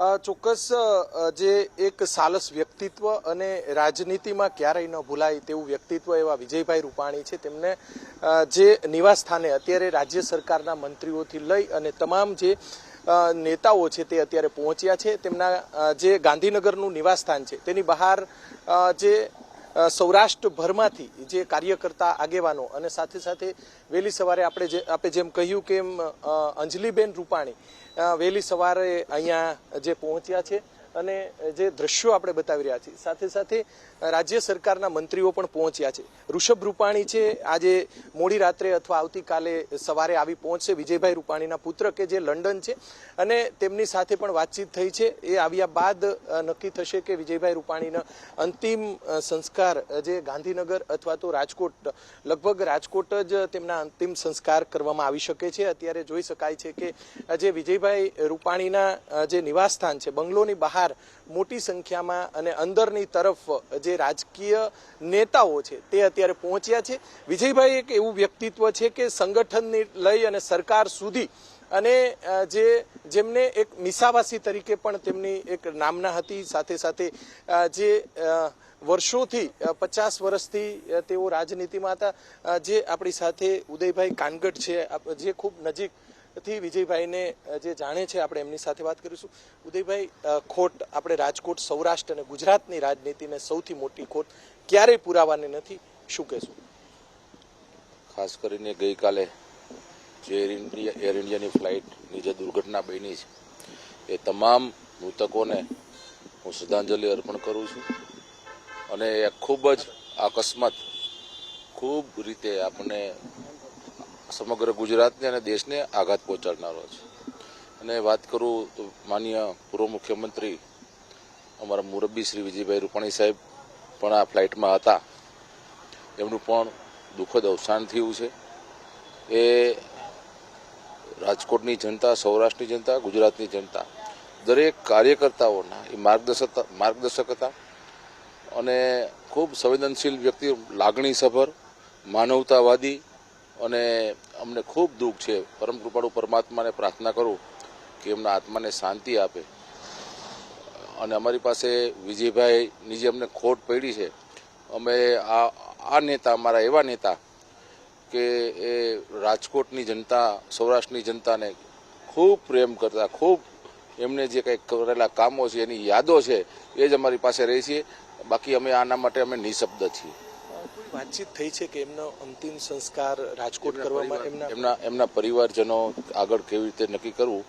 ચોક્કસ જે એક સાલસ વ્યક્તિત્વ અને રાજનીતિમાં ક્યારેય ન ભૂલાય તેવું વ્યક્તિત્વ એવા વિજયભાઈ રૂપાણી છે. તેમને જે નિવાસ સ્થાને અત્યારે રાજ્ય સરકારના મંત્રીઓથી લઈ અને તમામ જે નેતાઓ છે તે અત્યારે પહોંચ્યા છે. તેમના જે ગાંધીનગરનું નિવાસસ્થાન છે, તેની બહાર જે સૌરાષ્ટ્રભરમાંથી જે કાર્યકર્તા આગેવાનો અને સાથે સાથે વહેલી સવારે આપણે જે આપણે જેમ કહ્યું કે એમ, અંજલિબેન રૂપાણી વહેલી સવારે અહીંયા જે પહોંચ્યા છે અને જે દ્રશ્યો આપણે બતાવી રહ્યા છીએ. સાથે સાથે રાજ્ય સરકારના મંત્રીઓ પણ પહોંચ્યા છે. ઋષભ રૂપાણી છે, આજે મોડી રાત્રે અથવા આવતીકાલે સવારે આવી પહોંચશે. વિજયભાઈ રૂપાણીના પુત્ર કે જે લંડન છે. અને તેમની સાથે પણ વાતચીત થઈ છે. એ આવ્યા બાદ નક્કી થશે કે વિજયભાઈ રૂપાણીના અંતિમ સંસ્કાર જે ગાંધીનગર અથવા તો રાજકોટ, લગભગ રાજકોટ જ તેમના અંતિમ સંસ્કાર કરવામાં આવી શકે છે. અત્યારે જોઈ શકાય છે કે જે વિજયભાઈ રૂપાણીના જે નિવાસસ્થાન છે, બંગલોની બહાર મોટી સંખ્યામાં અને અંદરની તરફ જે રાજકીય નેતાઓ છે તે અત્યારે પહોંચ્યા છે. વિજયભાઈ, એક એવું વ્યક્તિત્વ છે કે સંગઠનને લઈ અને સરકાર સુધી અને જે, જેમને એક મિસાવાસી તરીકે પણ તેમની એક નામના હતી, સાથે સાથે જે વર્ષોથી પચાસ વર્ષથી તેઓ રાજનીતિમાં હતા. જે આપણી સાથે ઉદયભાઈ કાનગટ છે જે ખૂબ નજીક થી વિજયભાઈને જે જાણે છે, આપણે એમની સાથે વાત કરીશું. ઉદયભાઈ ખોટ આપણે રાજકોટ, સૌરાષ્ટ્ર અને ગુજરાતની રાજનીતિને સૌથી મોટી ખોટ ક્યારેય પુરાવાની નથી. શું કહેશું? ખાસ કરીને ગઈકાલે જે એર ઇન્ડિયા, એર ઇન્ડિયાની ફ્લાઇટની જે દુર્ઘટના બની છે, એ તમામ મૃતકોને હું શ્રદ્ધાંજલિ અર્પણ કરું છું. અને ખૂબ જ અકસ્માત ખૂબ રીતે આપણને સમગ્ર ગુજરાતને અને દેશને આઘાત પહોંચાડનારો છે. અને વાત કરું તો માન્ય પૂર્વ મુખ્યમંત્રી અમારા મુરબ્બી શ્રી વિજયભાઈ રૂપાણી સાહેબ પણ આ ફ્લાઇટમાં હતા. એમનું પણ દુઃખદ અવસાન થયું છે. એ રાજકોટની જનતા, સૌરાષ્ટ્રની જનતા, ગુજરાતની જનતા, દરેક કાર્યકર્તાઓના એ માર્ગદર્શક માર્ગદર્શક હતા. અને ખૂબ સંવેદનશીલ વ્યક્તિ, લાગણીસભર, માનવતાવાદી અને અમને ખૂબ દુઃખ છે. પરમ કૃપાળુ પરમાત્માને પ્રાર્થના કરું કે એમના આત્માને શાંતિ આપે. અને અમારી પાસે વિજયભાઈની જે અમને ખોટ પડી છે, અમે આ આ નેતા, અમારા એવા નેતા કે એ રાજકોટની જનતા, સૌરાષ્ટ્રની જનતાને ખૂબ પ્રેમ કરતા, ખૂબ એમને જે કંઈક કરેલા કામો છે, એની યાદો છે, એ જ અમારી પાસે રહી છે. બાકી અમે આના માટે અમે નિશબ્દ છીએ. વાતચીત થઈ છે કે એમનો અંતિમ સંસ્કાર રાજકોટ કરવામાં એમના એમના એમના પરિવારજનો આગળ કેવી રીતે નક્કી કરવું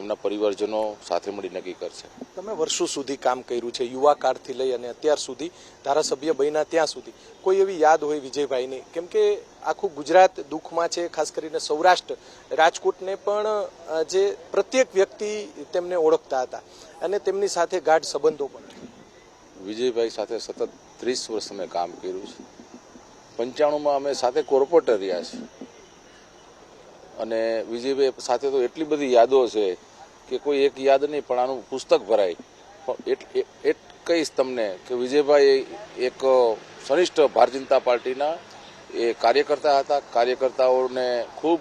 એમના પરિવારજનો સાથે મળી નક્કી કરશે. તમે વર્ષો સુધી કામ કર્યું છે યુવા કાળથી લઈ અને અત્યાર સુધી ધારાસભ્ય બન્યા ત્યાં સુધી. કોઈ એવી યાદ હોય વિજયભાઈની? કેમ કે આખું ગુજરાત દુઃખમાં છે ખાસ કરીને સૌરાષ્ટ્ર. રાજકોટને પણ જે પ્રત્યેક વ્યક્તિ તેમને ઓળખતા હતા અને તેમની સાથે ગાઢ સંબંધો પણ. વિજયભાઈ સાથે સતત ત્રીસ વર્ષ મેં કામ કર્યું છે. પંચાણુંમાં અમે સાથે કોર્પોરેટર રહ્યા છે. અને વિજયભાઈ સાથે તો એટલી બધી યાદો છે કે કોઈ એક યાદ નહીં, પણ આનું પુસ્તક ભરાય. પણ એટ- કહીશ તમને કે વિજયભાઈ એક સનિષ્ઠ ભારતીય જનતા પાર્ટીના એ કાર્યકર્તા હતા. કાર્યકર્તાઓને ખૂબ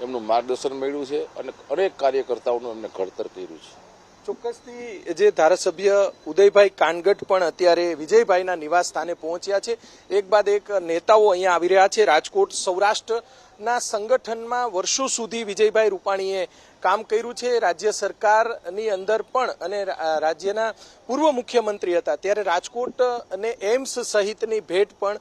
એમનું માર્ગદર્શન મળ્યું છે અને અનેક કાર્યકર્તાઓનું એમને ઘડતર કર્યું છે. ચોક્કસથી જે ધારાસભ્ય ઉદયભાઈ કાનગટ પણ અત્યારે વિજયભાઈના નિવાસ સ્થાને પહોંચ્યા છે. એક બાદ એક નેતાઓ અહીંયા આવી રહ્યા છે. રાજકોટ સૌરાષ્ટ્રના સંગઠનમાં વર્ષો સુધી વિજયભાઈ રૂપાણીએ કામ કર્યું છે. રાજ્ય સરકારની અંદર પણ અને રાજ્યના પૂર્વ મુખ્યમંત્રી હતા. ત્યારે રાજકોટ અને એમ્સ સહિતની ભેટ પણ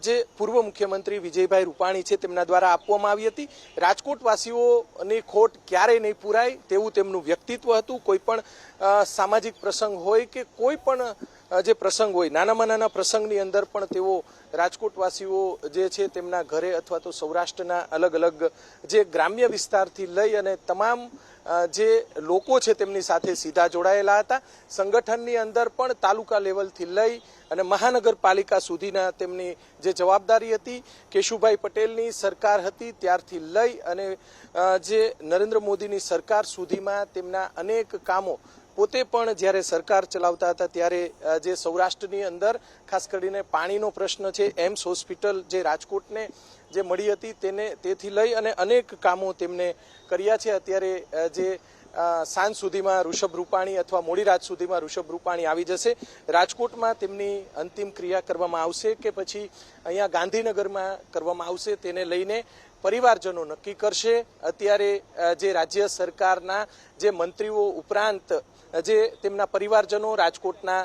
જે પૂર્વ મુખ્યમંત્રી વિજયભાઈ રૂપાણી છે તેમના દ્વારા આપવામાં આવી હતી. રાજકોટવાસીઓની ખોટ ક્યારેય નહીં પૂરાય તેવું તેમનું વ્યક્તિત્વ હતું. કોઈ પણ સામાજિક પ્રસંગ હોય કે કોઈ પણ જે પ્રસંગ હોય, નાનામાં નાના પ્રસંગની અંદર પણ તેઓ રાજકોટવાસીઓ જે છે તેમના ઘરે અથવા તો સૌરાષ્ટ્રના અલગ અલગ જે ગ્રામ્ય વિસ્તારથી લઈ અને તમામ જે લોકો છે તેમની સાથે સીધા જોડાયેલા હતા. સંગઠનની અંદર પણ તાલુકા લેવલથી લઈ અને મહાનગરપાલિકા સુધીના તેમની જે જવાબદારી હતી કેશુભાઈ પટેલની સરકાર હતી ત્યારથી લઈ અને જે નરેન્દ્ર મોદીની સરકાર સુધીમાં તેમના અનેક કામો પોતે પણ જ્યારે સરકાર ચલાવતા હતા ત્યારે જે સૌરાષ્ટ્રની અંદર ખાસ કરીને પાણીનો પ્રશ્ન છે, એમ્સ હોસ્પિટલ જે રાજકોટને જે મળી હતી તેને તેથી લઈ અને અનેક કામો તેમને કર્યા છે. અત્યારે જે સાંજ સુધીમાં ઋષભ રૂપાણી અથવા મોડી રાત સુધીમાં ઋષભ રૂપાણી આવી જશે. રાજકોટમાં તેમની અંતિમ ક્રિયા કરવામાં આવશે કે પછી અહીંયા ગાંધીનગરમાં કરવામાં આવશે તેને લઈને પરિવારજનો નક્કી કરશે. અત્યારે જે રાજ્ય સરકારના જે મંત્રીઓ ઉપરાંત જે તેમના પરિવારજનો રાજકોટના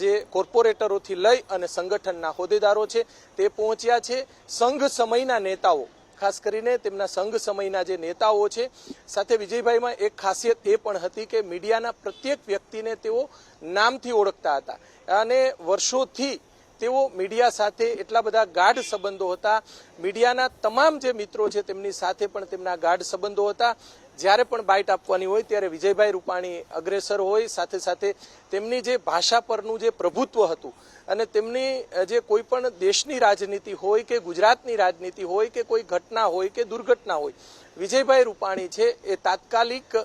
જે કોર્પોરેટરોથી લઈ અને સંગઠનના હોદ્દેદારો છે, તે પહોંચ્યા છે. સંઘ સમયના નેતાઓ ખાસ કરીને તેમના સંઘ સમયના જે નેતાઓ છે, સાથે વિજયભાઈમાં એક ખાસિયત એ પણ હતી કે મીડિયાના પ્રત્યેક વ્યક્તિને તેઓ નામથી ઓળખતા હતા. અને વર્ષોથી તેઓ મીડિયા સાથે એટલા બધા ગાઢ સંબંધો હતા. મીડિયાના તમામ જે મિત્રો છે, તેમની સાથે પણ તેમના ગાઢ સંબંધો હતા. જ્યારે પણ બાઇટ આપવાની હોય ત્યારે વિજયભાઈ રૂપાણી અગ્રેસર હોય, સાથે સાથે તેમની જે ભાષા પરનું જે પ્રભુત્વ હતું અને તેમની જે કોઈ પણ દેશની રાજનીતિ હોય કે ગુજરાતની રાજનીતિ હોય કે કોઈ ઘટના હોય કે દુર્ઘટના હોય વિજયભાઈ રૂપાણી છે, એ તાત્કાલિક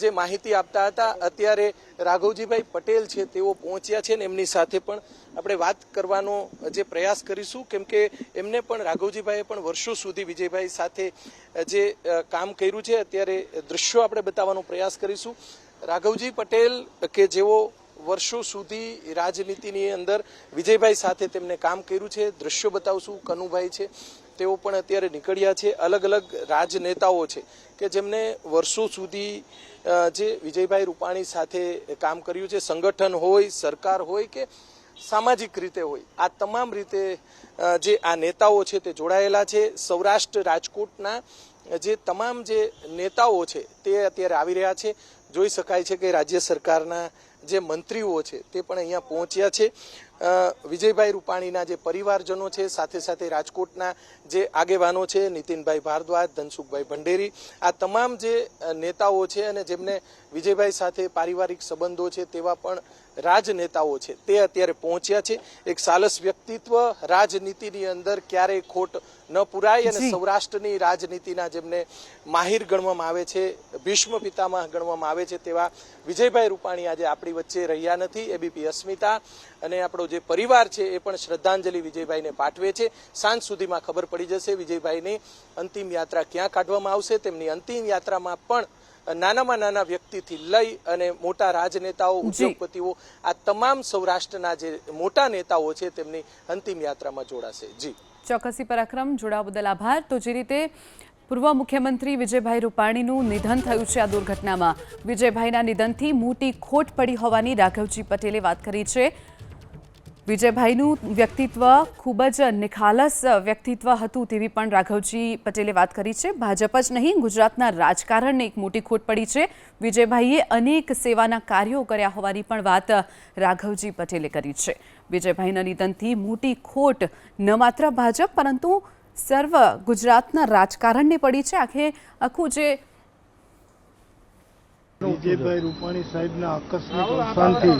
જે માહિતી આપતા હતા, અત્યારે રાઘવજીભાઈ પટેલ છે, તેઓ પહોંચ્યા છે ને એમની સાથે પણ આપણે વાત કરવાનો જે પ્રયાસ કરીશું, કેમ કે એમને પણ, રાઘવજીભાઈએ પણ વર્ષો સુધી વિજયભાઈ સાથે જે કામ કર્યું છે, અત્યારે દૃશ્યો આપણે બતાવવાનો પ્રયાસ કરીશું. રાઘવજી પટેલ, કે જેઓ વર્ષો સુધી રાજનીતિની અંદર વિજયભાઈ સાથે તેમને કામ કર્યું છે, દ્રશ્યો બતાવશું, કનુભાઈ છે. તેઓ પણ અત્યારે નીકળ્યા છે. અલગ અલગ રાજનેતાઓ છે કે જેમને વર્ષો સુધી જે વિજયભાઈ રૂપાણી સાથે કામ કર્યું છે, સંગઠન હોય, સરકાર હોય કે સામાજિક રીતે હોય, આ તમામ રીતે જે આ નેતાઓ છે તે જોડાયેલા છે. સૌરાષ્ટ્ર રાજકોટના જે તમામ જે નેતાઓ છે તે અત્યારે આવી રહ્યા છે. જોઈ શકાય છે કે રાજ્ય સરકારના જે મંત્રીઓ છે તે પણ અહીંયા પહોંચ્યા છે. વિજયભાઈ રૂપાણીના જે પરિવારજનો છે, સાથે સાથે રાજકોટના જે આગેવાનો છે, નીતિનભાઈ ભારદ્વાજ, ધનસુખભાઈ ભંડેરી, આ તમામ જે નેતાઓ છે અને જેમને વિજયભાઈ સાથે પારિવારિક સંબંધો છે તેવા પણ રાજનેતાઓ છે. તે અત્યારે પહોંચ્યા છે. એક સાલસ વ્યક્તિત્વ રાજનીતિની અંદર ક્યારેય ખોટ ન પુરાય અને સૌરાષ્ટ્રની રાજનીતિના જેમને માહિર ગણવામાં આવે છે ભીષ્મ પિતામાં ગણવામાં આવે છે તેવા વિજયભાઈ રૂપાણી આજે આપણી વચ્ચે રહ્યા નથી. એબીપી અસ્મિતા અને આપણો જે પરિવાર છે એ પણ શ્રદ્ધાંજલિ વિજયભાઈને પાઠવે છે. સાંજ સુધીમાં ખબર પડી જશે વિજયભાઈની અંતિમ યાત્રા ક્યાં કાઢવામાં આવશે. તેમની અંતિમ યાત્રામાં પણ નાનામાં નાના વ્યક્તિથી લઈ અને મોટા રાજનેતાઓ. ઉદ્યોગપતિઓ આ તમામ સૌરાષ્ટ્રના જે મોટા નેતાઓ છે તેમની અંતિમ યાત્રામાં જોડાશે. જી. ચોક્કસી પરાક્રમ જોડાવા બદલ આભાર. તો જે રીતે પૂર્વ મુખ્યમંત્રી વિજયભાઈ રૂપાણીનું નિધન થયું છે આ દુર્ઘટનામાં. વિજયભાઈના નિધનથી મોટી ખોટ પડી હોવાની રાઘવજી પટેલે વાત કરી છે. વિજયભાઈનું વ્યક્તિત્વ ખૂબ જ નિખાલસ વ્યક્તિત્વ હતું તેવી પણ રાઘવજી પટેલે વાત કરી છે. ભાજપ જ નહીં, ગુજરાતના રાજકારણને એક મોટી ખોટ પડી છે. વિજયભાઈએ અનેક સેવાના કાર્યો કર્યા હોવાની પણ વાત રાઘવજી પટેલે કરી છે. વિજયભાઈના નિધનથી મોટી ખોટ ન માત્ર ભાજપ, પરંતુ સર્વ ગુજરાતના રાજકારણને પડી છે. આખે આખું જે વિજયભાઈ રૂપાણી સાહેબના આકસ્મિક અવસાનથી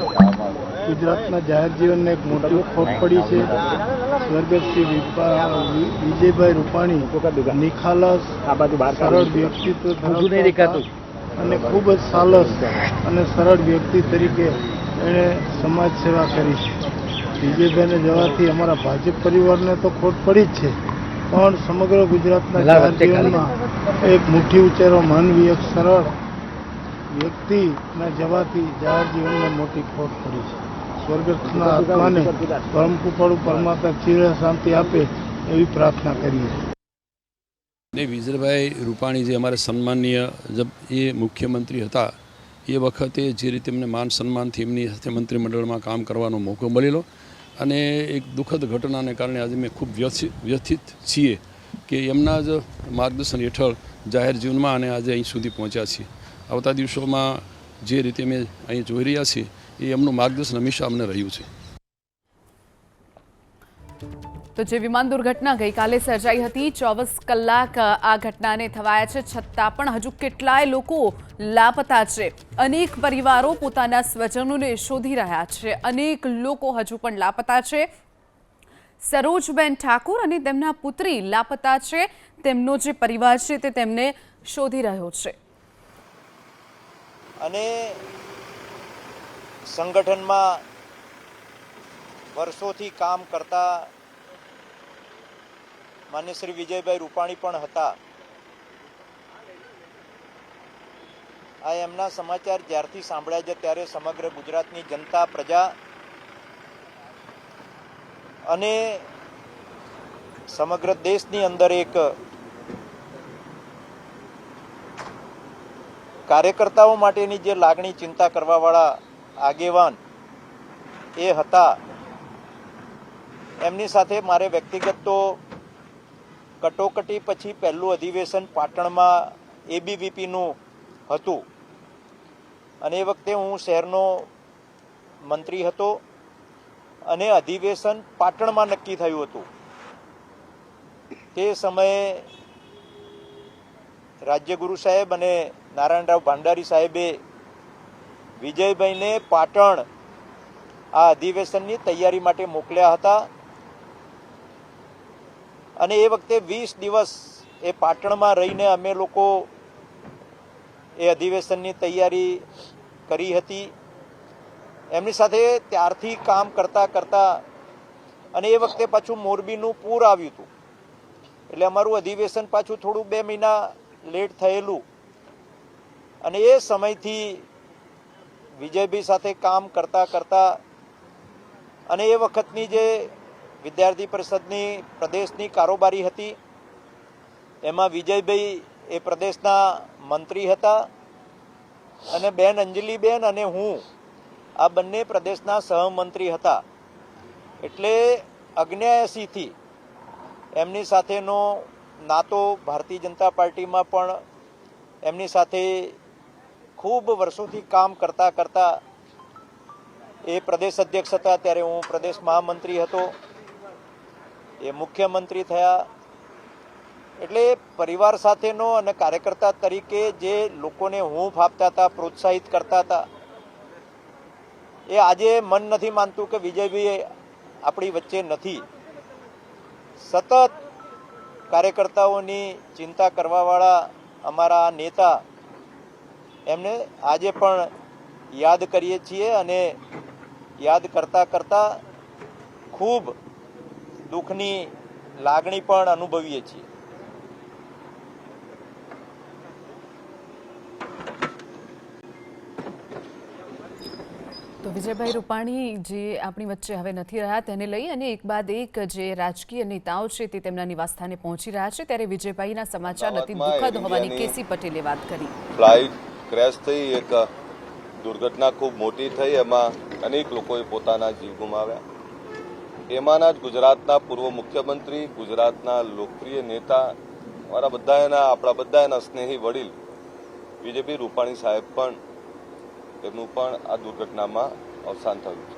ગુજરાતના જાહેર જીવનને એક મોટી ખોટ પડી છે. સ્વર્ગસ્થ શ્રી વિજયભાઈ રૂપાણી નિખાલસ સરળ વ્યક્તિત્વ અને ખૂબ જ સાલસ અને સરળ વ્યક્તિ તરીકે એણે સમાજ સેવા કરી છે. વિજયભાઈને જવાથી અમારા ભાજપ પરિવારને તો ખોટ પડી જ છે. પણ સમગ્ર ગુજરાતના જાહેર જીવનમાં એક મુઠ્ઠી ઉચેરો માનવી એક સરળ વ્યક્તિના જવાથી જાહેર જીવનને મોટી ખોટ પડી છે. સ્વર્ગસ્થના આત્માને પરમ કૃપાળુ પરમાત્મા ચિર શાંતિ આપે એવી પ્રાર્થના કરીએ ને વિજયભાઈ રૂપાણી જે અમારે સન્માનીય જબ એ મુખ્યમંત્રી હતા, એ વખતે જે રીતે એમને માન સન્માનથી એમની સાથે મંત્રીમંડળમાં કામ કરવાનો મોકો મળેલો અને એક દુઃખદ ઘટનાને કારણે આજે મેં ખૂબ વ્યથિત છીએ કે એમના જ માર્ગદર્શન હેઠળ જાહેર જીવનમાં અને આજે અહીં સુધી પહોંચ્યા છીએ. આવતા દિવસોમાં જે રીતે અમે અહીં જોઈ રહ્યા છીએ, એ એમનું માર્ગદર્શન હંમેશા અમને રહ્યું છે. તો જે વિમાન દુર્ઘટના ગઈકાલે સર્જાઈ હતી, ચોવીસ કલાક આ ઘટનાને થવાયા છે. છતાં પણ હજુ કેટલાય લોકો લાપતા છે. અનેક પરિવારો પોતાના સ્વજનોને શોધી રહ્યા છે. અનેક લોકો હજુ પણ લાપતા છે. સરોજબેન ઠાકુર અને તેમના પુત્રી લાપતા છે. તેમનો જે પરિવાર છે તે તેમને શોધી રહ્યો છે. અને સંગઠનમાં વર્ષોથી કામ કરતા માન્ય શ્રી વિજયભાઈ રૂપાણી પણ હતા. આ એમના સમાચાર જ્યારથી સાંભળ્યા છે, ત્યારે સમગ્ર ગુજરાતની જનતા, પ્રજા અને સમગ્ર દેશની અંદર એક કાર્યકર્તાઓ માટેની જે લાગણી ચિંતા કરવાવાળા આગેવાન એ હતા, એમની સાથે મારે વ્યક્તિગત તો કટોકટી પછી પહેલું અધિવેશન પાટણમાં એબીવીપીનું હતું. અને એ વખતે હું શહેરનો મંત્રી હતો અને અધિવેશન પાટણમાં નક્કી થયું હતું. તે સમયે રાજ્યગુરુ સાહેબ અને નારાયણરાવ ભંડારી સાહેબે વિજયભાઈને પાટણ આ અધિવેશનની તૈયારી માટે મોકલ્યા હતા. અને એ વખતે વીસ દિવસ એ પાટણમાં રહીને અમે લોકો એ અધિવેશનની તૈયારી કરી હતી. એમની સાથે ત્યારથી કામ કરતા કરતા અને એ વખતે પાછું મોરબીનું પૂર આવ્યું હતું. એટલે અમારું અધિવેશન પાછું થોડું બે મહિના લેટ થયેલું. અને એ સમયથી વિજયભાઈ સાથે કામ કરતા કરતા અને એ વખતની જે વિદ્યાર્થી પરિષદની પ્રદેશની કારોબારી હતી, એમાં વિજયભાઈ એ પ્રદેશના મંત્રી હતા અને બેન અંજલિબેન અને હું આ બંને પ્રદેશના સહમંત્રી હતા. એટલે અગ્નેયાસીથી એમની સાથેનો નાતો ભારતીય જનતા પાર્ટીમાં પણ એમની સાથે ખૂબ વર્ષોથી કામ કરતા કરતા એ પ્રદેશ અધ્યક્ષ હતા. ત્યારે હું પ્રદેશ મહામંત્રી હતો. એ મુખ્યમંત્રી થયા. એટલે પરિવાર સાથેનો અને કાર્યકર્તા તરીકે જે લોકોને હૂંફ આપતા હતા, પ્રોત્સાહિત કરતા હતા, એ આજે મન નથી માનતું કે વિજયભાઈ આપણી વચ્ચે નથી. સતત કાર્યકર્તાઓની ચિંતા કરવાવાળા અમારા નેતા એમને આજે પણ યાદ કરીએ છીએ અને યાદ કરતા કરતા ખૂબ દુઃખની લાગણી પણ અનુભવીએ છીએ. તો વિજયભાઈ રૂપાણી જે આપણી વચ્ચે હવે નથી રહ્યા તેને લઈ અને એક બાદ એક જે રાજકીય નેતાઓ છે તે તેમના નિવાસસ્થાને પહોંચી રહ્યા છે. ત્યારે વિજયભાઈના સમાચાર અતિ દુઃખદ હોવાની કેસી પટેલે વાત કરી. ફ્લાઇટ ક્રેશ થઈ, એક દુર્ઘટના ખૂબ મોટી થઈ, એમાં અનેક લોકોએ પોતાના જીવ ગુમાવ્યા. એમાંના જ ગુજરાતના પૂર્વ મુખ્યમંત્રી, ગુજરાતના લોકપ્રિય નેતા, અમારા બધા એના આપણા બધા એના સ્નેહી વડીલ બીજેપી રૂપાણી સાહેબ પણ તેમનું પણ આ દુર્ઘટનામાં અવસાન થયું છે.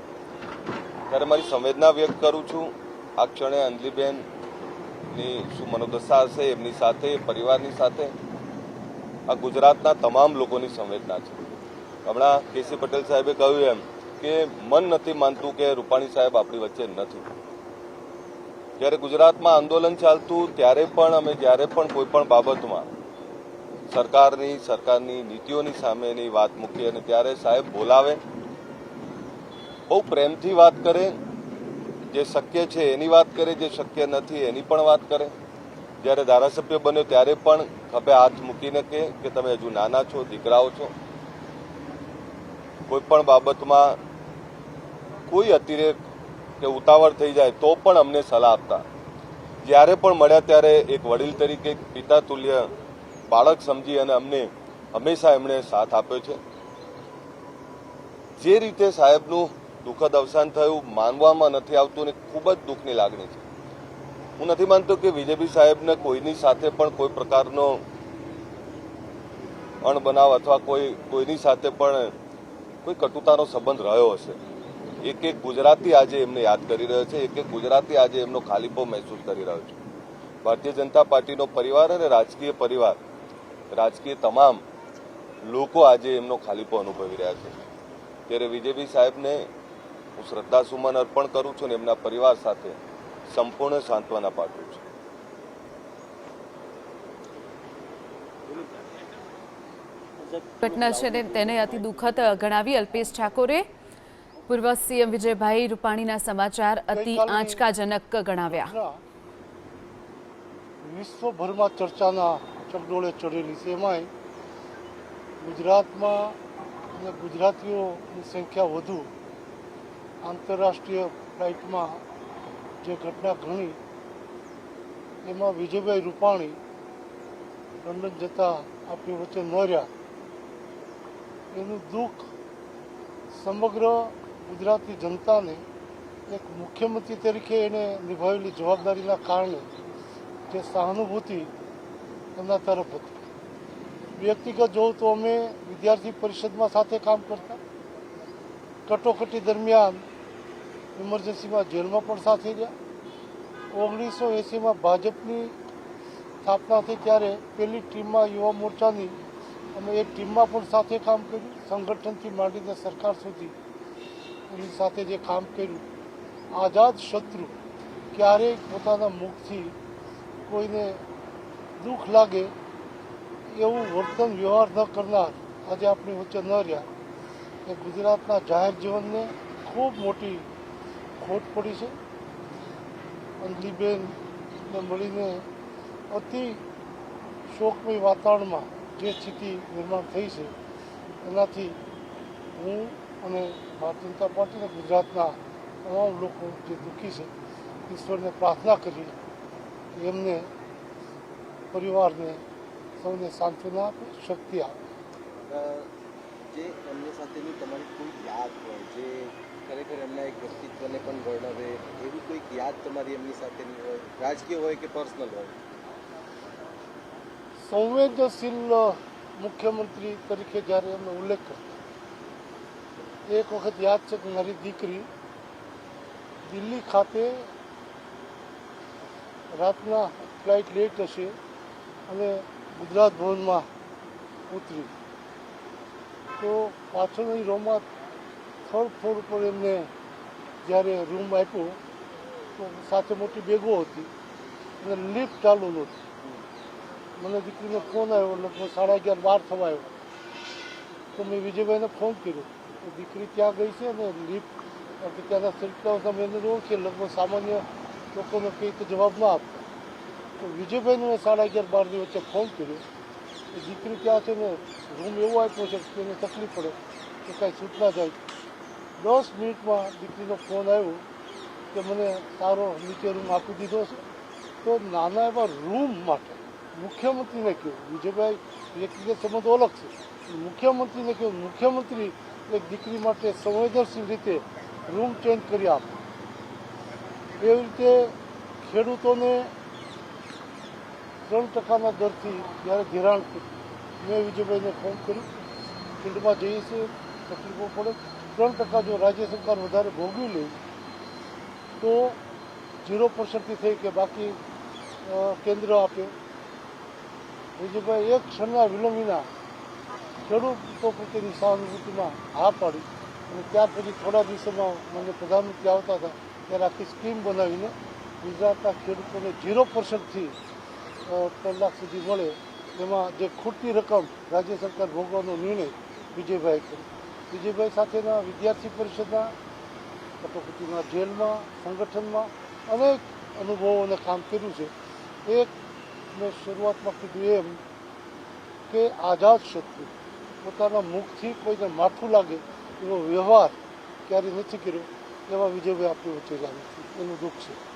ત્યારે મારી સંવેદના વ્યક્ત કરું છું. આ ક્ષણે અંજલીબેનની શું મનોદશા હશે, એમની સાથે, પરિવારની સાથે? આ ગુજરાતના તમામ લોકોની સંવેદના છે. હમણાં કેસી પટેલ સાહેબે કહ્યું એમ કે મન નથી માનતું કે રૂપાણી સાહેબ આપણી વચ્ચે નથી. જ્યારે ગુજરાતમાં આંદોલન ચાલતું ત્યારે પણ અમે જ્યારે પણ કોઈ પણ બાબતમાં સરકારની સરકારની નીતિઓની સામેની વાત મૂકીએ અને ત્યારે સાહેબ બોલાવે, બહુ પ્રેમથી વાત કરે, જે શક્ય છે એની વાત કરે, જે શક્ય નથી એની પણ વાત કરે. જ્યારે ધારાસભ્ય બન્યો ત્યારે પણ ખભે હાથ મૂકીને કે કે તમે હજુ નાના છો, દીકરાઓ છો. કોઈ પણ બાબતમાં કોઈ અતિરેક કે ઉતાવળ થઈ જાય તો પણ અમને સલાહ આપતા. જ્યારે પણ મળ્યા ત્યારે એક વડીલ તરીકે પિતા તુલ્ય બાળક સમજી અને અમને હંમેશા એમણે સાથ આપ્યો છે. જે રીતે સાહેબનું દુઃખદ અવસાન થયું, માનવામાં નથી આવતું અને ખૂબ જ દુઃખની લાગણી છે. હું નથી માનતો કે વિજયભાઈ સાહેબને કોઈની સાથે પણ કોઈ પ્રકારનો અણબનાવ અથવા કોઈ, કોઈની સાથે પણ કોઈ કટુતાનો સંબંધ રહ્યો હશે. એક એક ગુજરાતી આજે એમને યાદ કરી રહ્યો છે, એક એક ગુજરાતી આજે એમનો ખાલીપો મહેસૂસ કરી રહ્યો છે. ભારતીય જનતા પાર્ટીનો પરિવાર અને રાજકીય પરિવાર, રાજકીય તમામ લોકો આજે એમનો ખાલીપો અનુભવી રહ્યા છે. ત્યારે વિજયભાઈ સાહેબને હું શ્રદ્ધાસુમન અર્પણ કરું છું ને એમના પરિવાર સાથે સંપૂર્ણ સાંત્વના પાઠવું છું. ઘટના છે ને તેને અતિ દુઃખદ ગણાવી અલ્પેશ ઠાકોરે. પૂર્વ સીએમ વિજયભાઈ રૂપાણીના સમાચાર અતિ આંચકાજનક ગણાવ્યા. વિશ્વભરમાં ચર્ચાના ચકડોળે ચડેલી છે એમાંય ગુજરાતમાં અને ગુજરાતીઓની સંખ્યા વધુ આંતરરાષ્ટ્રીય ફ્લાઇટમાં જે ઘટના ઘણી, એમાં વિજયભાઈ રૂપાણી, લંડન જતા આપણી વચ્ચે ન રહ્યા એનું દુઃખ સમગ્ર ગુજરાતી જનતાને એક મુખ્યમંત્રી તરીકે એને નિભાવેલી જવાબદારીના કારણે જે સહાનુભૂતિ એમના તરફ હતી. વ્યક્તિગત જોઉં તો અમે વિદ્યાર્થી પરિષદમાં સાથે કામ કરતા. કટોકટી દરમિયાન ઇમરજન્સીમાં જેલમાં પણ સાથે રહ્યા. ઓગણીસો એંસીમાં ભાજપની સ્થાપના થઈ ત્યારે પહેલી ટીમમાં યુવા મોરચાની અમે એ ટીમમાં પણ સાથે કામ કર્યું. સંગઠનથી માંડીને સરકાર સુધી એની સાથે જે કામ કર્યું. આઝાદ શત્રુ ક્યારેય પોતાના મુખથી કોઈને દુઃખ લાગે એવું વર્તન વ્યવહાર ન કરનાર આજે આપણી વચ્ચે ન રહ્યા. એ ગુજરાતના જાહેર જીવનને ખૂબ મોટી ખોટ પડી છે. અંજલીબેનને મળીને અતિ શોકમય વાતાવરણમાં જે સ્થિતિ નિર્માણ થઈ છે, એનાથી હું અને ભારતીય જનતા પાર્ટી અને ગુજરાતના તમામ લોકો જે દુઃખી છે, ઈશ્વરને પ્રાર્થના કરી એમને પરિવારને સૌને સાંત્વના આપે, શક્તિ આપે. જે એમની સાથેની તમારી કોઈ યાદ હોય જે ખરેખર એમના એક વ્યક્તિત્વને પણ વર્ણવે, એવી કોઈક યાદ તમારી એમની સાથેની હોય, રાજકીય હોય કે પર્સનલ હોય? સંવેદનશીલ મુખ્યમંત્રી તરીકે જ્યારે એમનો ઉલ્લેખ કરતા, એક વખત યાદ છે કે મારી દીકરી દિલ્હી ખાતે રાતના ફ્લાઇટ લેટ હશે અને ગુજરાત ભવનમાં ઉતરી. તો પાછળની રોમાં થર્ડ ફ્લોર પર એમને જ્યારે રૂમ આપ્યો, તો સાથે મોટી બેગો હતી અને લિફ્ટ ચાલુ નહોતી. મને દીકરીનો ફોન આવ્યો, લગભગ સાડા અગિયાર, બાર થવા આવ્યો. તો મેં વિજયભાઈને ફોન કર્યો તો દીકરી ત્યાં ગઈ છે અને લિફ્ટ ત્યાંના સર્કલ તમે એને કે લગભગ સામાન્ય લોકોને કંઈક જવાબ ના આપતા તો વિજયભાઈને સાડા અગિયાર બારની વચ્ચે ફોન કર્યો. દીકરી ત્યાં છે ને રૂમ એવો આપ્યો છે કે એને તકલીફ પડે, કે કાંઈ સૂચના જાય દસ મિનિટમાં દીકરીનો ફોન આવ્યો કે મને તારો નીચે રૂમ આપી દીધો છે. તો નાના એવા રૂમ માટે મુખ્યમંત્રીને કહ્યું, વિજયભાઈ વ્યક્તિગત સંબંધો અલગ છે. મુખ્યમંત્રીને કહ્યું, મુખ્યમંત્રી એક દીકરી માટે સંવેદનશીલ રીતે રૂમ ચેન્જ કરી આપે. એવી રીતે ખેડૂતોને ત્રણ ટકાના દરથી જ્યારે ધિરાણ મેં વિજયભાઈને ફોન કર્યું. ફિલ્ડમાં જઈએ છીએ, તકલીફો પડે. ત્રણ ટકા જો રાજ્ય સરકાર વધારે ભોગવી લે, તો ઝીરો પર્સન્ટથી થઈ કે બાકી કેન્દ્ર આપે. વિજયભાઈ, એક ક્ષણના વિલંબ વિના ખેડૂતો પ્રત્યેની સહાનુભૂતિમાં હા પાડી. અને ત્યાર પછી થોડા દિવસોમાં મને પ્રધાનમંત્રી આવતા હતા. ત્યારે આખી સ્કીમ બનાવીને ગુજરાતના ખેડૂતોને ઝીરો પર્સન્ટથી લાખ સુધી મળે, એમાં જે ખૂટતી રકમ રાજ્ય સરકાર ભોગવાનો નિર્ણય વિજયભાઈ કર્યો. વિજયભાઈ સાથેના વિદ્યાર્થી પરિષદના કટોકટીના જેલમાં, સંગઠનમાં અનેક અનુભવો અને કામ કર્યું છે. એક મેં શરૂઆતમાં કીધું એમ કે આઝાદ શત્રુ, પોતાના મુખથી કોઈને માથું લાગે એવો વ્યવહાર ક્યારેય નથી કર્યો, એવા વિજયભાઈ આપણી વચ્ચે લાગે એનું દુઃખ છે.